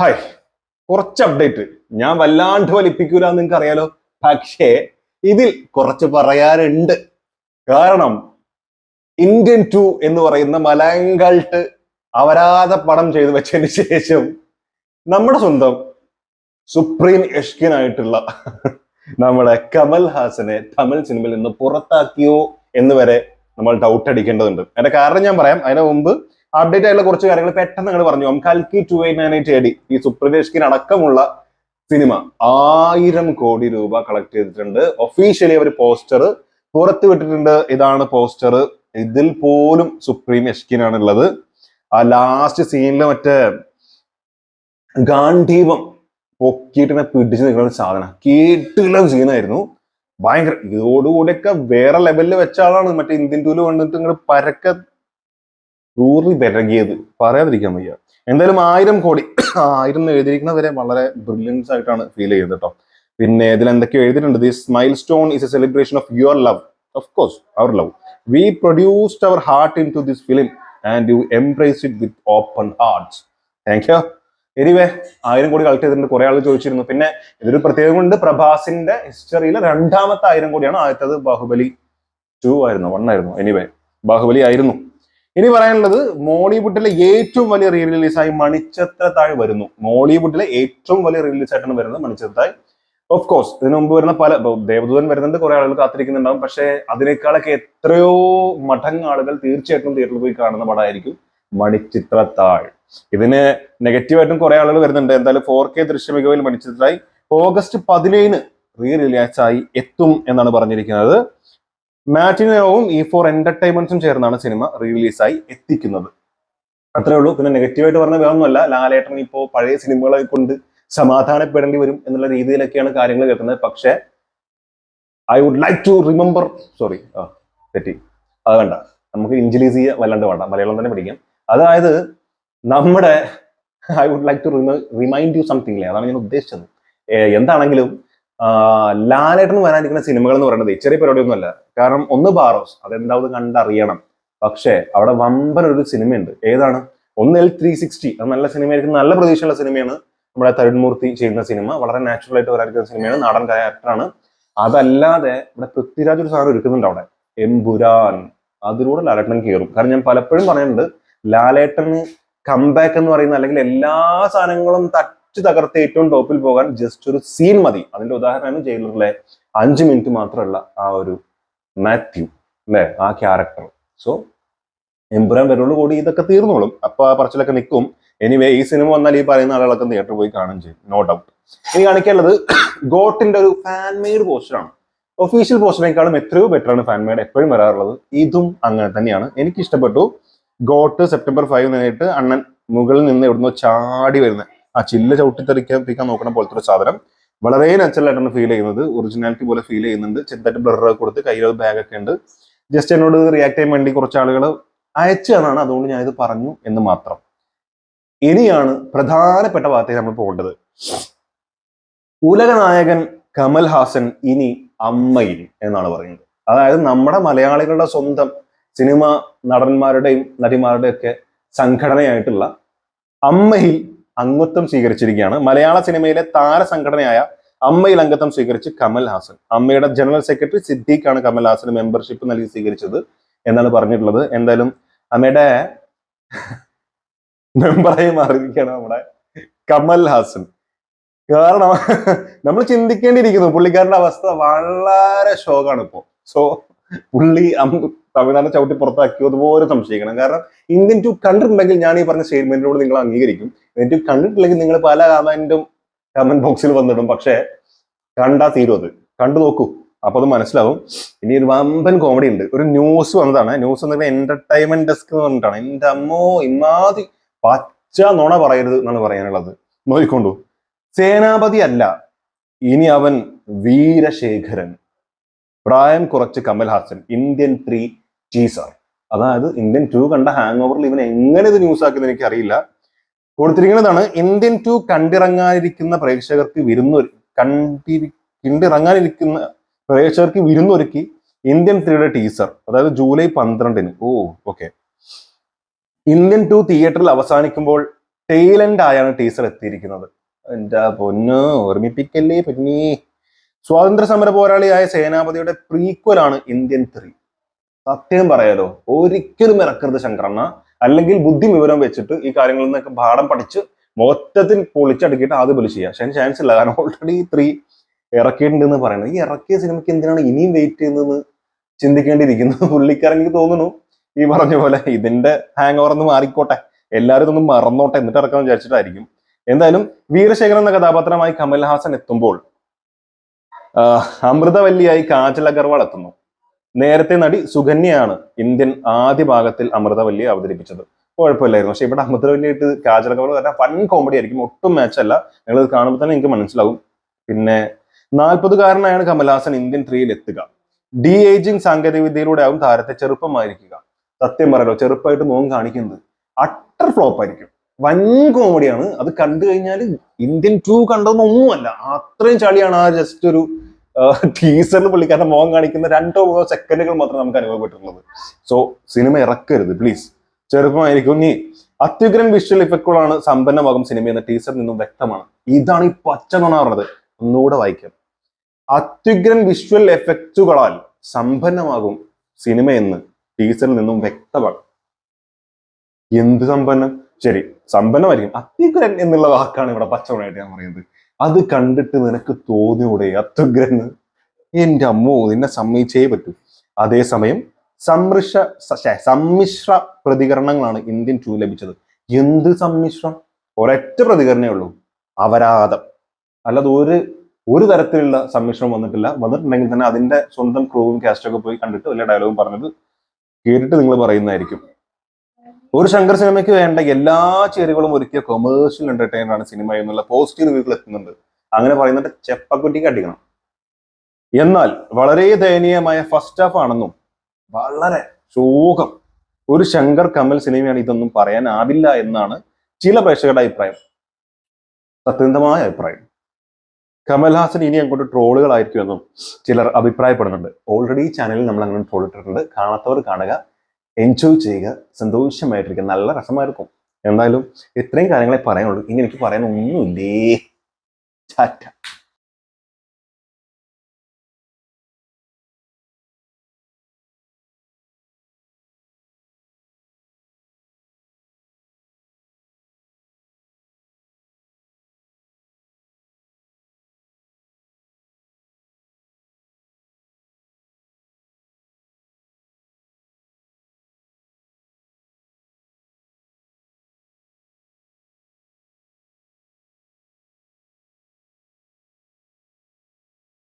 Hi. കുറച്ച് update ഞാൻ വല്ലാണ്ട് വലിപ്പിക്കൂല നിങ്ങൾക്ക് അറിയാലോ പക്ഷേ ഇതിൽ കുറച്ച് പറയാനുണ്ട്. കാരണം ഇന്ത്യൻ ടു എന്ന് പറയുന്ന മലങ്കൾട്ട് അവരാധ പടം ചെയ്തു വെച്ചതിന് ശേഷം നമ്മുടെ സ്വന്തം സുപ്രീം യഷ്കിനായിട്ടുള്ള നമ്മുടെ കമൽ ഹാസനെ തമിഴ് സിനിമയിൽ നിന്ന് പുറത്താക്കിയോ എന്ന് വരെ നമ്മൾ ഡൗട്ട് അടിക്കേണ്ടതുണ്ട്. അതിന്റെ കാരണം ഞാൻ പറയാം. അതിനു മുമ്പ് അപ്ഡേറ്റ് ആയിട്ടുള്ള കുറച്ച് കാര്യങ്ങൾ പെട്ടെന്ന് നിങ്ങൾ പറഞ്ഞു. കൽക്കി two eight nine eight AD ഈ സുപ്രീം അടക്കമുള്ള സിനിമ ആയിരം കോടി രൂപ കളക്ട് ചെയ്തിട്ടുണ്ട്. ഒഫീഷ്യലി അവർ പോസ്റ്റർ പുറത്ത് വിട്ടിട്ടുണ്ട്. ഇതാണ് പോസ്റ്റർ ഇതിൽ പോലും സുപ്രീം യഷ്കിനാണ് ഉള്ളത്. ആ ലാസ്റ്റ് സീനിലെ മറ്റേ ഗാന്ധീപം പൊക്കിയിട്ടിനെ പിടിച്ച് നിൽക്കുന്ന സാധനം. കേട്ടില്ല സീനായിരുന്നു ഭയങ്കര ഇതോടുകൂടിയൊക്കെ വേറെ ലെവലിൽ വെച്ച ആളാണ്. മറ്റേ ഇന്ത്യൻ ടൂൽ വന്നിട്ട് ഇങ്ങനെ പരക്കെ ഊറി വിരകിയത് പറയാതിരിക്കാൻ വയ്യ. എന്തായാലും ആയിരം കോടി ആയിരം എന്ന് എഴുതിയിരിക്കുന്ന വരെ വളരെ ബ്രില്യൻസ് ആയിട്ടാണ് ഫീൽ ചെയ്യുന്നത് കേട്ടോ പിന്നെ ഇതിൽ എന്തൊക്കെയോ എഴുതിയിട്ടുണ്ട്. This milestone is a celebration of your love of course our love we produced our heart into this film and you embrace it with open hearts thank you anyway ആയിരം crore collect ചെയ്തിട്ടുണ്ട്. കുറെ ആൾ ചോദിച്ചിരുന്നു. പിന്നെ ഇതൊരു പ്രത്യേകം കൊണ്ട് പ്രഭാസിന്റെ ഹിസ്റ്ററിയിലെ രണ്ടാമത്തെ ആയിരം കോടിയാണ് ആദ്യത്തത് ബാഹുബലി ടു ആയിരുന്നു വൺ ആയിരുന്നു. എനിവേ ബാഹുബലി ആയിരുന്നു. ഇനി പറയാനുള്ളത് മോളിവുഡിലെ ഏറ്റവും വലിയ റീ റിലീസായി മണിച്ചത്ര താഴ് വരുന്നു. മോളിവുഡിലെ ഏറ്റവും വലിയ റിലീസ് ആയിട്ടാണ് വരുന്നത് മണിച്ചത്ര താഴ്. ഓഫ് കോഴ്സ് ഇതിനു മുമ്പ് വരുന്ന പല ദേവദൂതൻ വരുന്നുണ്ട് കുറെ ആളുകൾ കാത്തിരിക്കുന്നുണ്ടാവും. പക്ഷേ അതിനേക്കാളൊക്കെ എത്രയോ മടങ്ങ് ആളുകൾ തീർച്ചയായിട്ടും തിയേറ്ററിൽ പോയി കാണുന്ന പടമായിരിക്കും മണിച്ചിത്രത്താഴ് ഇതിന് നെഗറ്റീവായിട്ടും കുറെ ആളുകൾ വരുന്നുണ്ട്. എന്തായാലും ഫോർ കെ ദൃശ്യമികവിൽ മണിച്ചിത്രത്താഴ് ഓഗസ്റ്റ് പതിനേഴിന് റീ റിലീസ് ആയി എത്തും എന്നാണ് പറഞ്ഞിരിക്കുന്നത്. മാറ്റിനോവും ഇ ഫോർ എന്റർടൈൻമെന്റ്സും ചേർന്നാണ് സിനിമ റിലീസായി എത്തിക്കുന്നത്. അത്രേ ഉള്ളൂ. പിന്നെ നെഗറ്റീവായിട്ട് പറഞ്ഞ വേറൊന്നുമല്ല. ലാലേട്ടൻ ഇപ്പോൾ പഴയ സിനിമകളെ കൊണ്ട് സമാധാനപ്പെടേണ്ടി വരും എന്നുള്ള രീതിയിലൊക്കെയാണ് കാര്യങ്ങൾ കേൾക്കുന്നത്. പക്ഷേ I would like to remember sorry ആ തെറ്റി. അത് വേണ്ട. നമുക്ക് ഇഞ്ചിലീസിയ വല്ലാണ്ട് വേണ്ട. മലയാളം തന്നെ പഠിക്കാം. അതായത് നമ്മുടെ I would like to remind you something അതാണ് ഞാൻ ഉദ്ദേശിച്ചത്. എന്താണെങ്കിലും ലാലേട്ടന് വരാനിരിക്കുന്ന സിനിമകൾ എന്ന് പറയുന്നത് ചെറിയ പരിപാടിയൊന്നുമല്ല കാരണം ഒന്ന് ബാറോസ് അതെന്താവും കണ്ടറിയണം. പക്ഷേ അവിടെ വമ്പൻ ഒരു സിനിമയുണ്ട്. ഏതാണ്? ഒന്ന് എൽ ത്രീ സിക്സ്റ്റി അത് നല്ല സിനിമയായിരിക്കും. നല്ല പ്രതീക്ഷയുള്ള സിനിമയാണ്. നമ്മുടെ തരുൺമൂർത്തി ചെയ്യുന്ന സിനിമ. വളരെ നാച്ചുറൽ ആയിട്ട് വരാനിരിക്കുന്ന സിനിമയാണ്. നാടൻ ക്യാരക്ടറാണ് അതല്ലാതെ ഇവിടെ പൃഥ്വിരാജ് ഒരു സാധനം ഒരുക്കുന്നുണ്ട് അവിടെ. എംപുരാൻ അതിലൂടെ ലാലേട്ടൻ കയറും കാരണം ഞാൻ പലപ്പോഴും പറയുന്നുണ്ട് ലാലേട്ടൻ കംബാക്ക് എന്ന് പറയുന്ന അല്ലെങ്കിൽ എല്ലാ സാധനങ്ങളും തച്ച് തകർത്ത് ഏറ്റവും ടോപ്പിൽ പോകാൻ ജസ്റ്റ് ഒരു സീൻ മതി. അതിന്റെ ഉദാഹരണമാണ് ജയിലറിലെ അഞ്ച് മിനിറ്റ് മാത്രമുള്ള ആ ഒരു മാത്യു അല്ലെ? ആ ക്യാരക്ടർ സോ എമ്പുരാൻ കൂടി ഇതൊക്കെ തീർന്നോളും. അപ്പൊ ആ പറച്ചിലൊക്കെ നിൽക്കും. എനിവേ ഈ സിനിമ വന്നാൽ ഈ പറയുന്ന ആളുകളൊക്കെ തിയേറ്ററിൽ പോയി കാണും ചെയ്യും. നോ ഡൗട്ട് ഇനി കാണിക്കാനുള്ളത് ഗോട്ടിന്റെ ഒരു ഫാൻ മെയ്ഡ് പോസ്റ്ററാണ് ഒഫീഷ്യൽ പോസ്റ്ററിനേക്കാളും എത്രയോ ബെറ്റർ ആണ് ഫാൻ മെയ്ഡ് എപ്പോഴും വരാറുള്ളത്. ഇതും അങ്ങനെ തന്നെയാണ്. എനിക്ക് ഇഷ്ടപ്പെട്ടു. ഗോട്ട് സെപ്റ്റംബർ ഫൈവ് നേരിട്ട് അണ്ണൻ മുകളിൽ നിന്ന് എവിടുന്നോ ചാടി വരുന്ന ആ ചില്ല് ചവിട്ടിത്തെറിക്കാൻ നോക്കണ പോലത്തെ ഒരു സാധനം. വളരെ നാച്ചുറൽ ആയിട്ടാണ് ഫീൽ ചെയ്യുന്നത്. ഒറിജിനാലിറ്റി പോലെ ഫീൽ ചെയ്യുന്നുണ്ട്. ചെറുതായിട്ട് ബ്ലർ കൊടുത്ത് കയ്യിൽ ബാഗ് ഒക്കെ ഉണ്ട്. ജസ്റ്റ് എന്നോട് റിയാക്ട് ചെയ്യാൻ വേണ്ടി കുറച്ച് ആളുകൾ അയച്ചതാണ് അതുകൊണ്ട് ഞാൻ ഇത് പറഞ്ഞു എന്ന് മാത്രം. ഇനിയാണ് പ്രധാനപ്പെട്ട വാർത്തയിൽ നമ്മൾ പോകേണ്ടത്. ഉലകനായകൻ കമൽ ഹാസൻ ഇനി അമ്മയിൽ എന്നാണ് പറയുന്നത്. അതായത് നമ്മുടെ മലയാളികളുടെ സ്വന്തം സിനിമ നടന്മാരുടെയും നടിമാരുടെയും ഒക്കെ സംഘടനയായിട്ടുള്ള അമ്മയിൽ അംഗത്വം സ്വീകരിച്ചിരിക്കുകയാണ്. മലയാള സിനിമയിലെ താരസംഘടനയായ അമ്മയിൽ അംഗത്വം സ്വീകരിച്ച് കമൽ ഹാസൻ. അമ്മയുടെ ജനറൽ സെക്രട്ടറി സിദ്ദീഖാണ് കമൽ ഹാസന് മെമ്പർഷിപ്പ് നൽകി സ്വീകരിച്ചത് എന്നാണ് പറഞ്ഞിട്ടുള്ളത്. എന്തായാലും അമ്മയുടെ മെമ്പറായി മാറിയിരിക്കുകയാണ് നമ്മുടെ കമൽ ഹാസൻ. കാരണം നമ്മൾ ചിന്തിക്കേണ്ടിയിരിക്കുന്നു. പുള്ളിക്കാരന്റെ അവസ്ഥ വളരെ ഷോക്കാണ് ഇപ്പോൾ. സോ പുള്ളി തമിഴ്നാട് ചവിട്ടി പുറത്താക്കിയോ അതുപോലെ സംശയിക്കണം. കാരണം ഇന്ത്യൻ ടു കണ്ടിട്ടുണ്ടെങ്കിൽ ഞാൻ ഈ പറഞ്ഞ സ്റ്റേറ്റ്മെന്റിനോട് നിങ്ങൾ അംഗീകരിക്കും. ഇന്ത്യൻ ടു കണ്ടിട്ടില്ലെങ്കിൽ നിങ്ങൾ പല കമന്റും കമന്റ് ബോക്സിൽ വന്നിടും. പക്ഷേ കണ്ടാ തീരും അത്. കണ്ടു നോക്കൂ. അപ്പൊ അത് മനസ്സിലാവും. ഇനി ഒരു വമ്പൻ കോമഡി ഉണ്ട്. ഒരു ന്യൂസ് വന്നതാണ്. ന്യൂസ് എന്ന് പറഞ്ഞാൽ എന്റർടൈൻമെന്റ് ഡെസ്ക് എന്ന് പറഞ്ഞിട്ടാണ്. എന്റെ അമ്മോ ഇമാതി പച്ച നുണ പറയരുത് എന്നാണ് പറയാനുള്ളത്. നോക്കിക്കൊണ്ടു. സേനാപതി അല്ല. ഇനി അവൻ വീരശേഖരൻ. പ്രായം കുറച്ച് Kamal Haasan Indian three teaser അതായത് ഇന്ത്യൻ ടു കണ്ട ഹാങ് ഓവറിൽ ഇവൻ എങ്ങനെ ഇത് ന്യൂസ് ആക്കിയെന്ന് എനിക്ക് അറിയില്ല കൊടുത്തിരിക്കുന്നതാണ് ഇന്ത്യൻ ടു കണ്ടിറങ്ങാനിരിക്കുന്ന പ്രേക്ഷകർക്ക് വിരുന്ന് കണ്ടിരി കണ്ടിറങ്ങാനിരിക്കുന്ന പ്രേക്ഷകർക്ക് വിരുന്നൊരുക്കി ഇന്ത്യൻ ത്രീയുടെ ടീസർ അതായത് ജൂലൈ പന്ത്രണ്ടിന്. ഓ ഓക്കെ ഇന്ത്യൻ ടു തിയേറ്ററിൽ അവസാനിക്കുമ്പോൾ ടെയ്ലൻഡ് ആയാണ് ടീസർ എത്തിയിരിക്കുന്നത്. എന്റെ പൊന്ന് ഓർമ്മിപ്പിക്കല്ലേ പൊന്നി? സ്വാതന്ത്ര്യ സമര പോരാളിയായ സേനാപതിയുടെ പ്രീക്വലാണ് ഇന്ത്യൻ ത്രീ സത്യം പറയാലോ ഒരിക്കലും ഇറക്കരുത് ശങ്കരണ്ണ. അല്ലെങ്കിൽ ബുദ്ധി വിവരം വെച്ചിട്ട് ഈ കാര്യങ്ങളിൽ നിന്നൊക്കെ പാഠം പഠിച്ച് മൊത്തത്തിൽ പൊളിച്ചടുക്കിയിട്ട് ആദ്യം പൊളിച്ച് ചെയ്യാം. പക്ഷേ ചാൻസ് ഇല്ല. കാരണം ഓൾറെഡി ത്രീ ഇറക്കിയിട്ടുണ്ട് എന്ന് പറയുന്നത്. ഈ ഇറക്കിയ സിനിമയ്ക്ക് എന്തിനാണ് ഇനിയും വെയിറ്റ് ചെയ്യുന്നതെന്ന് ചിന്തിക്കേണ്ടിയിരിക്കുന്നത്? പുള്ളിക്കാരൻ എനിക്ക് തോന്നുന്നു ഈ പറഞ്ഞ പോലെ ഇതിന്റെ ഹാങ് ഓവർ ഒന്ന് മാറിക്കോട്ടെ. എല്ലാവരും ഇതൊന്നും മറന്നോട്ടെ. എന്നിട്ട് ഇറക്കാൻ വിചാരിച്ചിട്ടായിരിക്കും. എന്തായാലും വീരശേഖരൻ എന്ന കഥാപാത്രമായി കമൽഹാസൻ എത്തുമ്പോൾ അമൃതവല്ലിയായി കാജൽ അഗർവാൾ എത്തുന്നു. നേരത്തെ നടി സുകന്യയാണ് ഇന്ത്യൻ ആദ്യ ഭാഗത്തിൽ അമൃതവല്ലിയെ അവതരിപ്പിച്ചത്. കുഴപ്പമില്ലായിരുന്നു. പക്ഷെ ഇവിടെ അമൃതവല്ലിയായിട്ട് കാജൽ അഗർവാൾ വരാൻ ഫൺ കോമഡി ആയിരിക്കും. ഒട്ടും മാച്ച് അല്ല. നിങ്ങൾ കാണുമ്പോൾ തന്നെ എനിക്ക് മനസ്സിലാവും. പിന്നെ നാൽപ്പതുകാരനായാണ് കമൽഹാസൻ ഇന്ത്യൻ ത്രീയിൽ എത്തുക. ഡി ഏജിങ് സാങ്കേതിക വിദ്യയിലൂടെ ആവും താരത്തെ ചെറുപ്പമായിരിക്കുക. സത്യം പറയലോ ചെറുപ്പമായിട്ട് മുഖം കാണിക്കുന്നത്. അട്ടർ ഫ്ലോപ്പ് ആയിരിക്കും. വൻ കോമഡിയാണ്. അത് കണ്ടു കഴിഞ്ഞാൽ ഇന്ത്യൻ ടു കണ്ടതൊന്നുമല്ല അത്രയും ചളിയാണ് ആ ജസ്റ്റ് ഒരു ടീസറിന് പുള്ളിക്കാരൻ മോഹം കാണിക്കുന്ന രണ്ടോ മൂന്നോ സെക്കൻഡുകൾ മാത്രം നമുക്ക് അനുഭവപ്പെട്ടിട്ടുള്ളത്. സോ സിനിമ ഇറക്കരുത് പ്ലീസ് ചെറുപ്പമായിരിക്കും. ഇനി അത്യുഗ്രൻ വിഷ്വൽ ഇഫക്റ്റുകളാണ് സമ്പന്നമാകും സിനിമ എന്ന ടീസറിൽ നിന്നും വ്യക്തമാണ്. ഇതാണ് ഈ പച്ച നുണ പറഞ്ഞത്. ഒന്നുകൂടെ വായിക്കാം. അത്യുഗ്രൻ വിഷ്വൽ എഫക്റ്റുകളാൽ സമ്പന്നമാകും സിനിമയെന്ന് ടീസറിൽ നിന്നും വ്യക്തമാണ്. എന്ത് സമ്പന്നം? ശരി സമ്പന്നമായിരിക്കും. അത്യുഗ്രൻ എന്നുള്ള വാക്കാണ് ഇവിടെ പച്ചവണമായിട്ട് ഞാൻ പറയുന്നത്. അത് കണ്ടിട്ട് നിനക്ക് തോന്നിയൂടെ അത്യുഗ്രൻ. എന്റെ അമ്മോ നിന്നെ സമ്മതിച്ചേ പറ്റൂ. അതേസമയം സമ്മിശ്ര സ- സമ്മിശ്ര പ്രതികരണങ്ങളാണ് ഇന്ത്യൻ ടു ലഭിച്ചത്. എന്ത് സമ്മിശ്രം? ഒരൊറ്റ പ്രതികരണേ ഉള്ളൂ. അപരാധം. അല്ലാതെ ഒരു ഒരു തരത്തിലുള്ള സമ്മിശ്രം വന്നിട്ടില്ല. വന്നിട്ടുണ്ടെങ്കിൽ തന്നെ അതിന്റെ സ്വന്തം ക്രൂവും കാസ്റ്റൊക്കെ പോയി കണ്ടിട്ട് വലിയ ഡയലോഗും പറഞ്ഞത് കേട്ടിട്ട് നിങ്ങൾ പറയുന്നതായിരിക്കും. ഒരു ശങ്കർ സിനിമയ്ക്ക് വേണ്ട എല്ലാ ചേരുകളും ഒരുക്കിയ കൊമേഴ്ഷ്യൽ എന്റർടൈനർ ആണ് സിനിമ എന്നുള്ള പോസിറ്റീവ് റിവ്യൂകൾ എത്തുന്നുണ്ട്. അങ്ങനെ പറയുന്നുണ്ട് ചെപ്പക്കുട്ടിക്ക് അടിക്കണം. എന്നാൽ വളരെ ദയനീയമായ ഫസ്റ്റ് ഹാഫ് ആണെന്നും വളരെ ശോകം. ഒരു ശങ്കർ കമൽ സിനിമയാണ് ഇതൊന്നും പറയാനാവില്ല എന്നാണ് ചില പ്രേക്ഷകരുടെ അഭിപ്രായം. സത്യന്തമായ അഭിപ്രായം. കമൽഹാസൻ ഇനി അങ്ങോട്ട് ട്രോളുകളായിരിക്കുമെന്നും ചിലർ അഭിപ്രായപ്പെടുന്നുണ്ട്. ഓൾറെഡി ഈ ചാനലിൽ നമ്മൾ അങ്ങനെ ട്രോൾ ഇട്ടിട്ടുണ്ട്. കാണാത്തവർ കാണുക. എൻജോയ് ചെയ്യുക. സന്തോഷമായിട്ടിരിക്കുക. നല്ല രസമായിരിക്കും. എന്തായാലും ഇത്രയും കാര്യങ്ങളെ പറയാനുള്ളൂ. ഇനി എനിക്ക് പറയാനൊന്നുമില്ലേ? ചാറ്റ